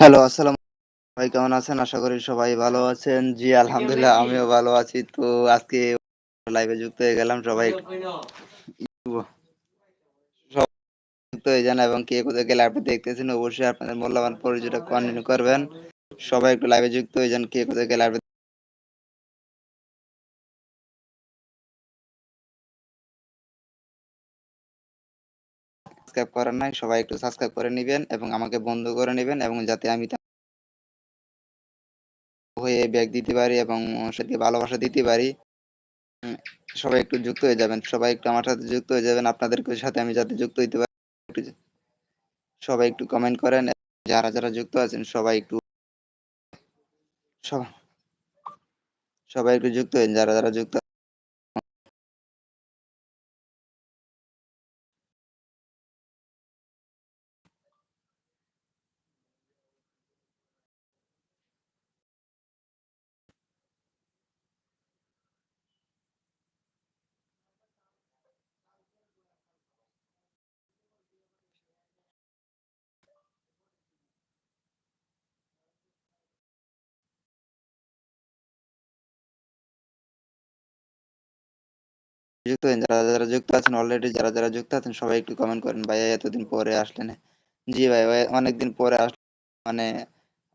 Hello, আসসালাম ভাই কেমন আছেন? আশা করি সবাই ভালো আছেন। জি, আলহামদুলিল্লাহ আমিও ভালো আছি। তো আজকে লাইভে যুক্ত হয়ে গেলাম। সবাই যুক্ত হয়ে যান এবং কে কোথায় গেলে আপনি দেখতেছেন অবশ্যই আপনাদের মূল্যবান পরিচয়টা কন্টিনিউ করবেন। সবাই একটু লাইভে যুক্ত হয়ে যান। কে কোথায় গেলে লাইভে সাবস্ক্রাইব করেন নাই সবাই একটু সাবস্ক্রাইব করে নিবেন এবং আমাকে বন্ধু করে নিবেন এবং যাতে আমি হয়ে ব্যাক দিতে পারি এবং সেকে ভালোবাসা দিতে পারি। সবাই একটু যুক্ত হয়ে যাবেন। সবাই একটু আমার সাথে যুক্ত হয়ে যাবেন। আপনাদেরকে সাথে আমি যাতে যুক্ত হইতে পারি সবাই একটু কমেন্ট করেন। যারা, যারা যুক্ত আছেন সবাই একটু সবাই একটু যুক্ত হয়েন। যারা, যারা যুক্ত যুক্ত হয়েন। যারা, যারা যুক্ত আছেন অলরেডি যারা, যারা যুক্ত আছেন সবাই একটু কমেন্ট করেন। ভাইয়া এতদিন পরে আসলেন। জি ভাই, ভাই অনেকদিন পরে আস মানে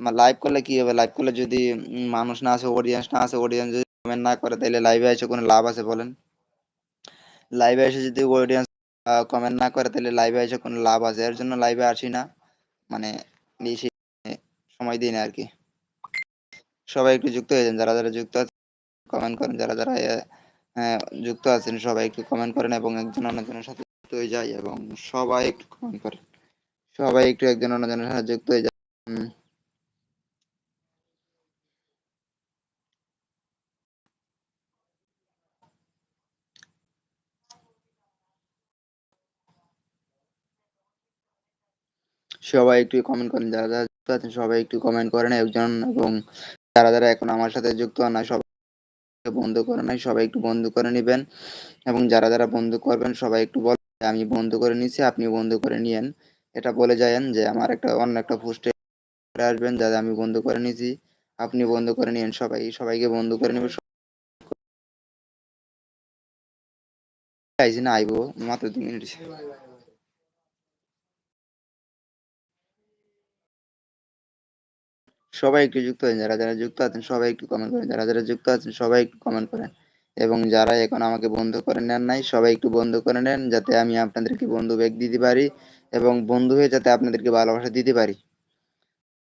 লাইভ করলে কি হবে? লাইভ করলে যদি মানুষ না আসে, অডিয়েন্স না আসে, অডিয়েন্স যদি কমেন্ট না করে তাইলে লাইভে এসে কোনো লাভ আছে বলেন? লাইভে এসে যদি অডিয়েন্স কমেন্ট না করে তাহলে লাইভে এসে কোনো লাভ আছে? এর জন্য লাইভে আসি না। মানে বেশি সময় দিই না আর কি সবাই একটু যুক্ত হয়ে যান। যারা, যারা যুক্ত আছে কমেন্ট করেন। যারা, যারা যুক্ত আছেন সবাই একটু কমেন্ট করেন এবং একজন অন্যজনের সাথে যুক্ত হয়ে যায় এবং সবাই একটু কমেন্ট করেন। সবাই একটু একজন অন্যজনের সাথে যুক্ত হয়ে। হুম। সবাই একটু কমেন্ট করেন। যারা, যারা যুক্ত আছেন সবাই একটু কমেন্ট করেন একজন এবং যারা, যারা এখন আমার সাথে যুক্ত নাই সবাই বন্ধু করে নাই সবাই একটু বন্ধু করে নিবেন এবং যারা, যারা বন্ধু করবেন সবাই একটু বলেন আমি বন্ধু করে নিছি, আপনি বন্ধু করে নিয়েন। এটা বলে যায়েন যে আমার একটা অন্য একটা পোস্টে আসবেন যাতে আমি বন্ধু করে নিছি। আপনি বন্ধু করে নিয়েন সবাই। সবাইকে বন্ধু করে নিবেন। স আইছে না আইবো মাত্র ২ মিনিট সবাই একটু যুক্ত হয়েন। যারা, যারা যুক্ত আছেন সবাই একটু কমেন্ট করেন। যারা, যারা যুক্ত আছেন সবাই একটু কমেন্ট করেন এবং যারা এখন আমাকে বন্ধ করে নেন নাই সবাই একটু বন্ধ করে নেন যাতে আমি আপনাদেরকে বন্ধু ব্যাক দিতে পারি এবং বন্ধু হয়ে যাতে আপনাদেরকে ভালোবাসা দিতে পারি।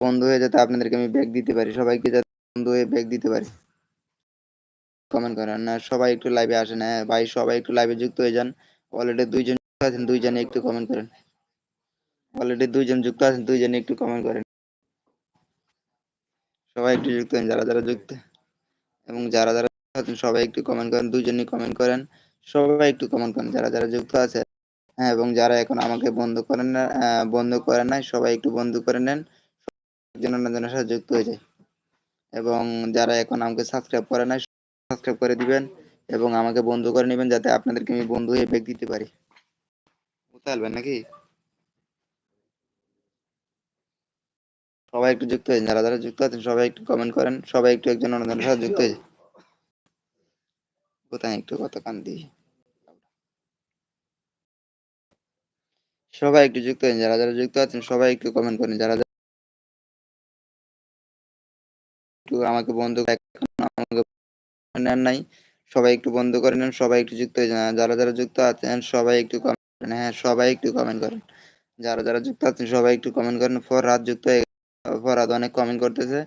বন্ধু হয়ে যাতে আপনাদেরকে আমি ব্যাক দিতে পারি। সবাইকে যাতে বন্ধু হয়ে ব্যাক দিতে পারি। কমেন্ট করেন। না সবাই একটু লাইভে আসেন। হ্যাঁ, ভাই সবাই একটু লাইভে যুক্ত হয়ে যান। অলরেডি ২ জন যুক্ত আছেন দুইজনে একটু কমেন্ট করেন। অলরেডি দুইজন যুক্ত আছেন দুইজনে একটু কমেন্ট করেন। সবাই একটু যুক্ত হন। যারা, যারা যুক্ত এবং যারা, যারা আছেন সবাই একটু কমেন্ট করেন। ২ জনই কমেন্ট করেন। সবাই একটু কমেন্ট করেন। যারা, যারা যুক্ত আছে হ্যাঁ, এবং যারা এখন আমাকে বন্ধু করেন না বন্ধু করেন নাই সবাই একটু বন্ধু করে নেন। একজন অন্যজনের সাথে যুক্ত হয়ে যায়। এবং যারা এখন আমাকে সাবস্ক্রাইব করে নাই সাবস্ক্রাইব করে দিবেন এবং আমাকে বন্ধু করে নেবেন যাতে আপনাদেরকে আমি বন্ধু হয়ে ব্যাক দিতে পারি। উতালবেন নাকি? সবাই একটু যুক্ত হয়েন। যারা, যারা যুক্ত আছেন সবাই একটু কমেন্ট করেন। সবাই একটু একজন অন্যজনের সাথে যুক্ত হয়ে কোথায় একটু কথা কান দিই। সবাই একটু যুক্ত হয়েন। যারা, যারা যুক্ত আছেন সবাই একটু কমেন্ট করেন। যারা একটু আমাকে বন্ধু আমাকে নেন নাই সবাই একটু বন্ধ করে নেন। সবাই একটু যুক্ত হয়ে যান। যারা, যারা যুক্ত আছেন সবাই একটু কমেন্ট করেন। হ্যাঁ, সবাই একটু কমেন্ট করেন। যারা, যারা যুক্ত আছেন সবাই একটু কমেন্ট করেন। ফর রাত যুক্ত হয়ে ফরহাদ অনেক কমেন্ট করতেছে।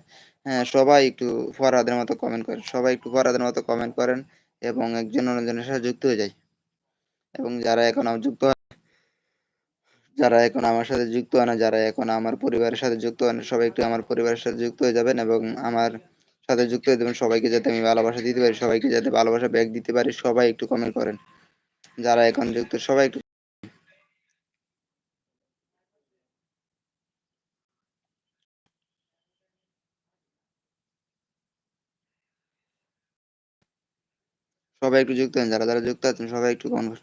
হ্যাঁ, সবাই একটু ফরহাদের মতো কমেন্ট করেন। সবাই একটু ফরহাদের মতো কমেন্ট করেন এবং একজন অন্যজনের সাথে যুক্ত হয়ে যায়। এবং যারা এখন যুক্ত যারা এখন আমার সাথে যুক্ত হয় না, যারা এখন আমার পরিবারের সাথে যুক্ত হয় না, সবাই একটু আমার পরিবারের সাথে যুক্ত হয়ে যাবেন এবং আমার সাথে যুক্ত হয়ে যাবেন। সবাইকে যাতে আমি ভালোবাসা দিতে পারি, সবাইকে যাতে ভালোবাসা ব্যাগ দিতে পারি, সবাই একটু কমেন্ট করেন। যারা এখন যুক্ত সবাই একটু সবাই একটু যুক্ত হন। যারা, যারা যুক্ত আছেন সবাই একটু কমেন্ট।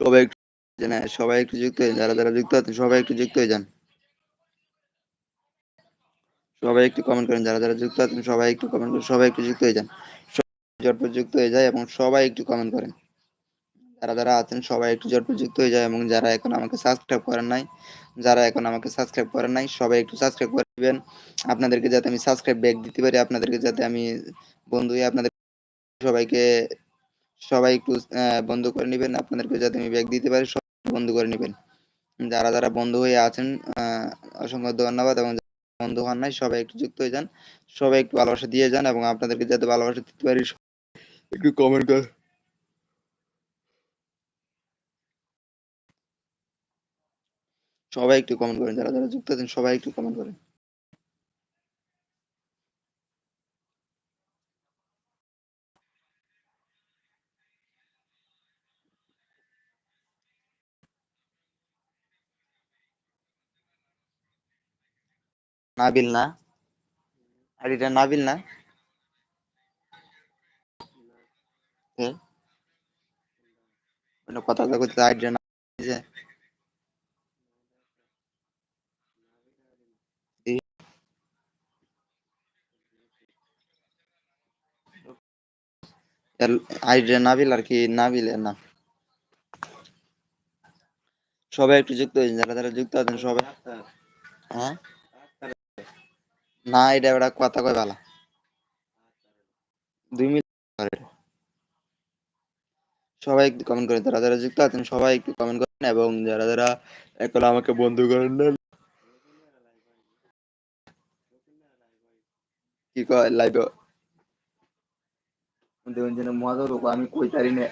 সবাই একটু সবাই একটু যুক্ত হয়ে যারা যারা যুক্ত আছেন সবাই একটু যুক্ত হয়ে যান সবাই একটু কমেন্ট করেন যারা যারা যুক্ত আছেন সবাই একটু কমেন্ট করেন সবাই একটু যুক্ত হয়ে যান ঝটপট যুক্ত হয়ে যায় এবং সবাই একটু কমেন্ট করেন যারা যারা আছেন সবাই একটু ঝটপট যুক্ত হয়ে যায় এবং যারা এখন আমাকে সাবস্ক্রাইব করেন নাই, যারা এখন আমাকে সাবস্ক্রাইব করেন নাই, সবাই একটু সাবস্ক্রাইব করে দিবেন। আপনাদেরকে যাতে আমি সাবস্ক্রাইব ব্যাক দিতে পারি, আপনাদেরকে যাতে আমি বন্ধু হয়ে আপনাদের সবাইকে, সবাই একটু বন্ধু করে নেবেন, আপনাদেরকে যাতে আমি ব্যাক দিতে পারি সব বন্ধু করে নেবেন। যারা যারা বন্ধু হয়ে আছেন অসংখ্য ধন্যবাদ এবং বন্ধু হন নাই, সবাই একটু যুক্ত হয়ে যান, সবাই একটু ভালোবাসা দিয়ে যান এবং আপনাদেরকে যাতে ভালোবাসা দিতে পারি একটু কমেন্ট কর সবাই একটু কমেন্ট করেন, যারা যারা যুক্ত আছেন, সবাই একটু কমেন্ট করেন। নাবিল না? আইডিটা নাবিল না? কথা কথা আইডিটা না নাবিল আর কি নাবিলের না। সবাই একটু যুক্ত হয়েছেন, যারা যারা যুক্ত আছেন সবাই। হ্যাঁ? না, এটা কথা কয় দুই মিনিট সবাই একটু কমেন্ট করেন, যারা যারা যুক্ত আছেন সবাই একটু কমেন্ট করেন এবং যারা যারা এখন আমাকে বন্ধু করেন না। কি কয় লাইভ দেখুন যেন মজা রূপ আমি কই তারি না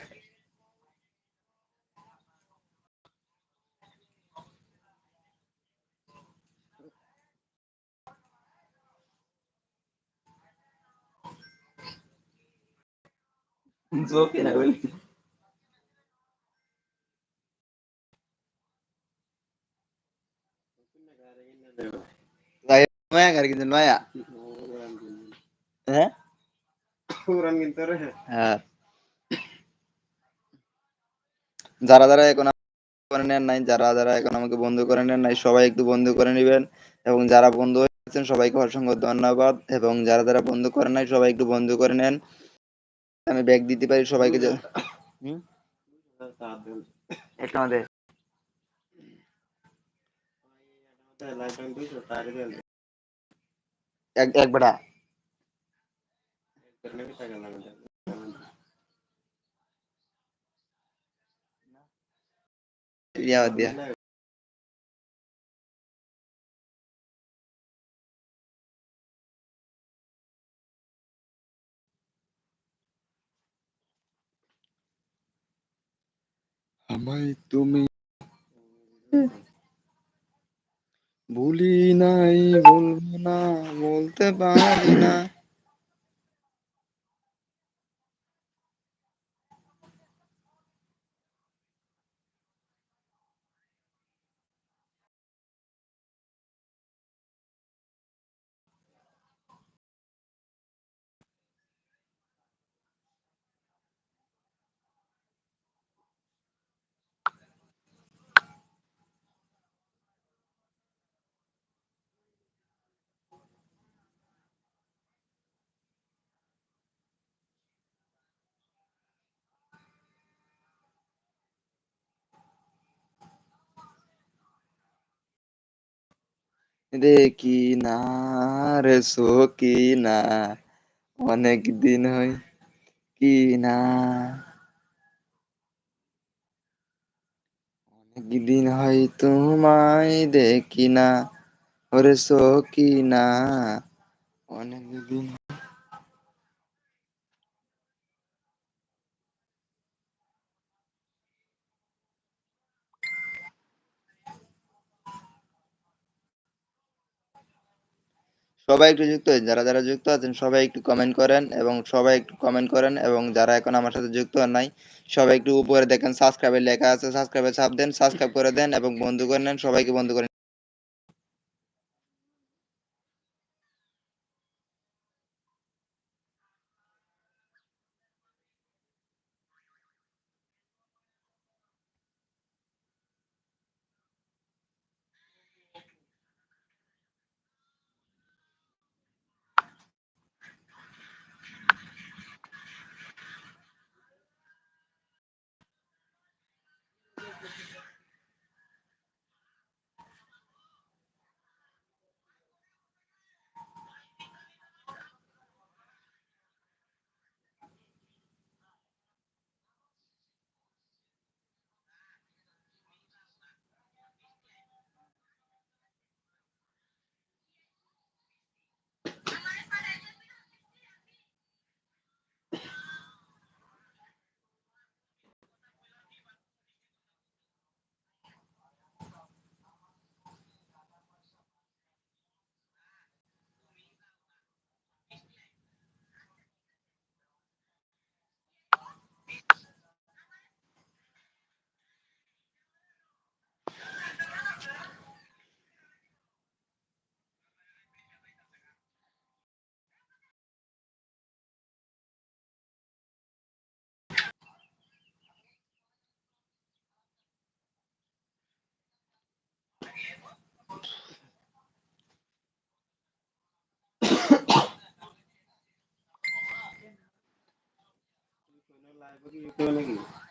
জোকে না বলি নয়া গাড়ি কিন্তু নয়া হ্যাঁ হ্যাঁ যারা যারা এখন করে নেন নাই যারা যারা এখন আমাকে বন্ধু করে নেন নাই সবাই একটু বন্ধু করে নেবেন এবং যারা বন্ধু হয়েছেন সবাইকে অসংখ্য ধন্যবাদ এবং যারা যারা বন্ধু করেন নাই সবাই একটু বন্ধু করে নেন। আমি ব্যাগ দিতে পারি সবাইকে যে- আমাদের এক এক বেটা। আমায় তুমি ভুলি নাই বলব না বলতে পারি না। দেখি না রে সকি না অনেক দিন হয় কি না অনেক দিন হয় তোমায় দেখি না, ওরে সকি না অনেক দিন সবাই একটু যুক্ত হয়েছেন যারা যারা যুক্ত আছেন সবাই একটু কমেন্ট করেন এবং সবাই একটু কমেন্ট করেন এবং যারা এখন আমার সাথে যুক্ত নাই, সবাই একটু উপরে দেখেন সাবস্ক্রাইবের লেখা আছে সাবস্ক্রাইবে চাপ দেন সাবস্ক্রাইব করে দেন এবং বন্ধু করে নেন, সবাইকে বন্ধু করে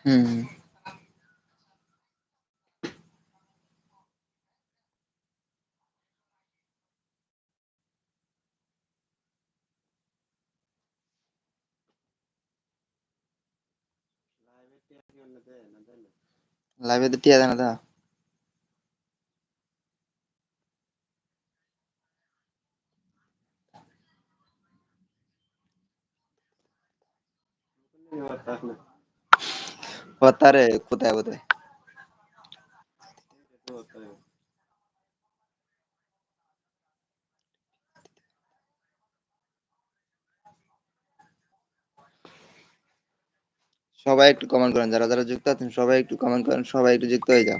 হুম। লাইভে টিয়া দেয় না হতারে কোথায় সবাই একটু কমেন্ট করেন, যারা যারা যুক্ত আছেন, সবাই একটু কমেন্ট করেন, সবাই একটু যুক্ত হয়ে যাও।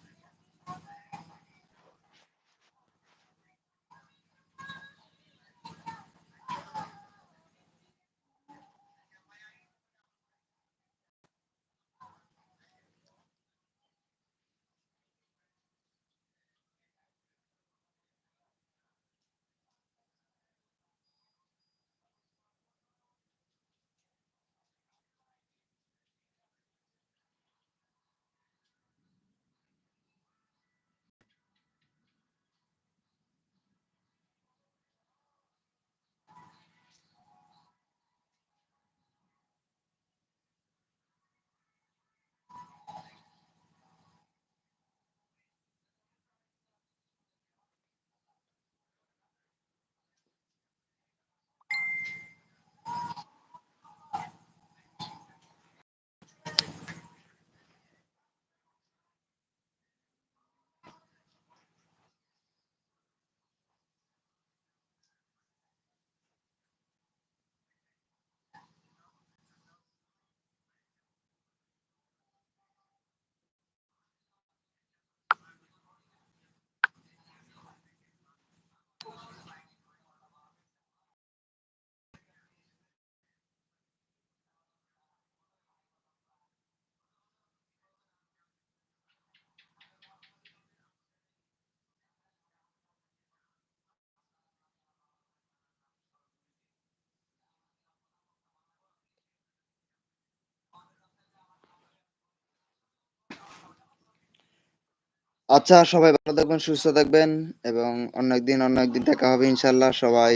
আচ্ছা সবাই ভালো থাকবেন, সুস্থ থাকবেন এবং অন্য একদিন অন্য একদিন দেখা হবে ইনশাল্লাহ সবাই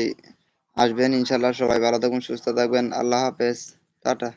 আসবেন ইনশাল্লাহ সবাই ভালো থাকবেন, সুস্থ থাকবেন। আল্লাহ হাফেজ। টাটা।